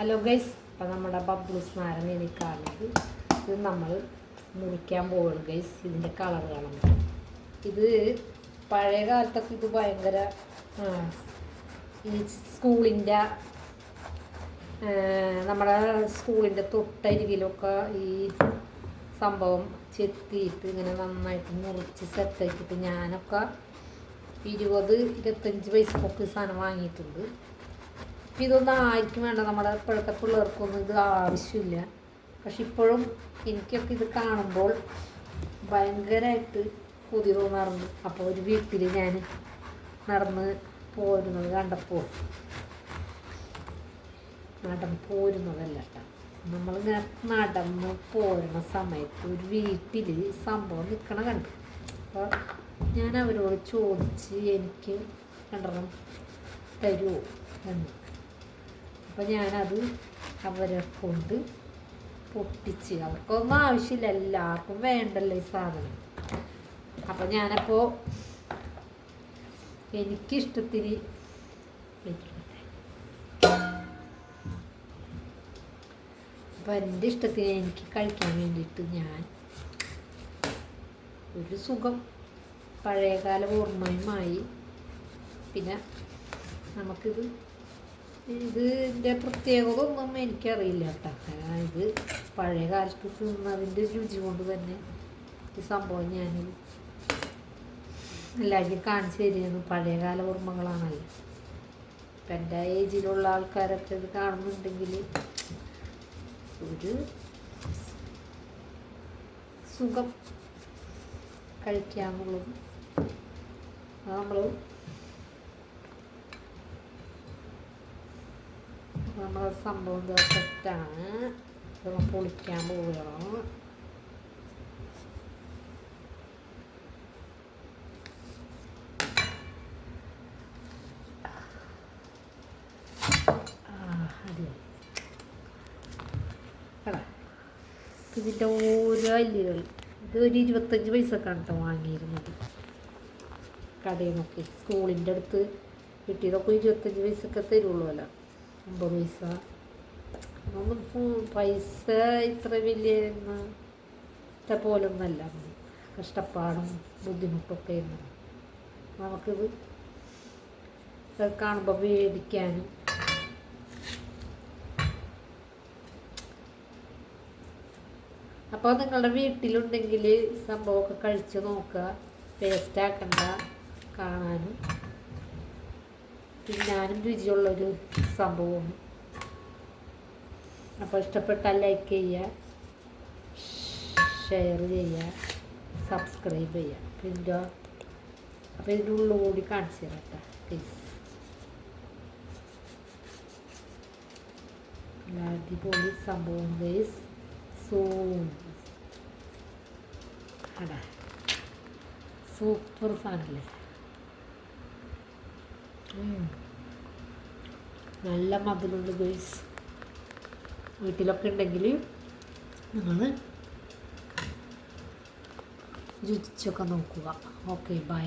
Hello guys അപ്പം നമ്മുടെ ബബ്ലൂസ് നാരം കാണുന്നത്. ഇത് നമ്മൾ മുറിക്കാൻ പോവുകയാണ് ഗൈസ് ഇതിന്റെ കളർ കാണുന്നത് ഇത് പഴയ കാലത്തൊക്കെ ഇത് ഭയങ്കര ഈ സ്കൂളിന്റെ നമ്മുടെ സ്കൂളിന്റെ തൊട്ടരികിലൊക്കെ ഈ സംഭവം ചെത്തിയിട്ട് ഇങ്ങനെ നന്നായിട്ട് മുറിച്ച് സെറ്റാക്കിയിട്ട് ഞാനൊക്കെ ഇരുപത് ഇരുപത്തഞ്ച് പൈസക്കൊക്കെ സാധനം വാങ്ങിയിട്ടുണ്ട്. ഇപ്പം ഇതൊന്നും ആയിരിക്കും വേണ്ട. നമ്മുടെ ഇപ്പോഴത്തെ പിള്ളേർക്കൊന്നും ഇത് ആവശ്യമില്ല. പക്ഷെ ഇപ്പോഴും എനിക്കൊക്കെ ഇത് കാണുമ്പോൾ ഭയങ്കരമായിട്ട് കൊതി തോന്നാറുണ്ട്. അപ്പോൾ ഒരു വീട്ടിൽ ഞാൻ നടന്ന് പോരുന്നത് കണ്ടപ്പോൾ. നടന്ന് പോരുന്നതല്ല കേട്ടോ. നമ്മളിങ്ങനെ നടന്ന് പോരുന്ന സമയത്ത് ഒരു വീട്ടിൽ സംഭവം നിൽക്കണ കണ്ടു. അപ്പോൾ ഞാൻ അവരോട് ചോദിച്ച് എനിക്ക് രണ്ടെണ്ണം തരുമോ എന്ന്. അപ്പോൾ ഞാനത് അവരെ കൊണ്ട് പൊട്ടിച്ച്. അവർക്കൊന്നും ആവശ്യമില്ല എല്ലാവർക്കും വേണ്ടല്ലോ ഈ സാധനം. അപ്പം ഞാനപ്പോൾ എനിക്കിഷ്ടത്തിന് അപ്പം എന്റെ ഇഷ്ടത്തിന് എനിക്ക് കഴിക്കാൻ വേണ്ടിയിട്ട് ഞാൻ ഒരു സുഖം പഴയകാല ഓർമ്മയുമായി പിന്നെ നമുക്കിത് ഇതിന്റെ പ്രത്യേകത ഒന്നും എനിക്കറിയില്ല കേട്ടോ. ഇത് പഴയ കാലത്ത് തിന്നതിന്റെ രുചി കൊണ്ട് തന്നെ ഈ സംഭവം ഞാൻ എല്ലാവർക്കും കാണിച്ചു തരുന്നത് പഴയകാല ഓർമ്മകളാണല്ലോ. ഇപ്പം എന്റെ ഏജിലുള്ള ആൾക്കാരൊക്കെ ഇത് കാണുന്നുണ്ടെങ്കിൽ ഒരു സുഖം കഴിക്കാമെന്നുള്ളത് നമ്മൾ നമ്മുടെ സംഭവം സെറ്റാണ്. നമ്മൾ പൊളിക്കാൻ പോവുകയാണ്. കണ്ടോ? ഇതിന്റെ ഓരോ അല്ലുകൾ ഇത് ഒരു ഇരുപത്തഞ്ച് പൈസക്കാണ് കേട്ടോ വാങ്ങിയിരുന്നത്. കടയിൽ നോക്കി സ്കൂളിന്റെ അടുത്ത് കിട്ടിയതൊക്കെ ഇരുപത്തഞ്ച് പൈസക്കെ തരുള്ളൂല്ലോ അമ്പത് പൈസ പൈസ ഇത്ര വലിയ ഇന്നത്തെ പോലൊന്നല്ല. കഷ്ടപ്പാടും ബുദ്ധിമുട്ടൊക്കെ നമുക്ക് നമുക്കിത് കാണുമ്പോൾ പേടിക്കാനും. അപ്പോൾ നിങ്ങളുടെ വീട്ടിലുണ്ടെങ്കിൽ സംഭവമൊക്കെ കഴിച്ച് നോക്കുക. വേസ്റ്റാക്കണ്ട കാണാനും. തിന്നാനും രുചിയുള്ളൊരു സംഭവമാണ് അപ്പോൾ ഇഷ്ടപ്പെട്ടാൽ ലൈക്ക് ചെയ്യുക ഷെയർ ചെയ്യുക സബ്സ്ക്രൈബ് ചെയ്യുക. പിന്നെ അപ്പോൾ ഇതിന്റെ ഉള്ളുകൂടി കാണിച്ചു തരാം കേട്ടോ പ്ലീസ് അടിപൊളി സംഭവം ഗൈസ് സൂം. അടാ സൂപ്പർ സാധനല്ലേ. നല്ല മധുരമുണ്ട് ഗൈസ് വീട്ടിലൊക്കെ ഉണ്ടെങ്കിൽ നിങ്ങൾ രുചിച്ചൊക്കെ നോക്കുക. Okay bye.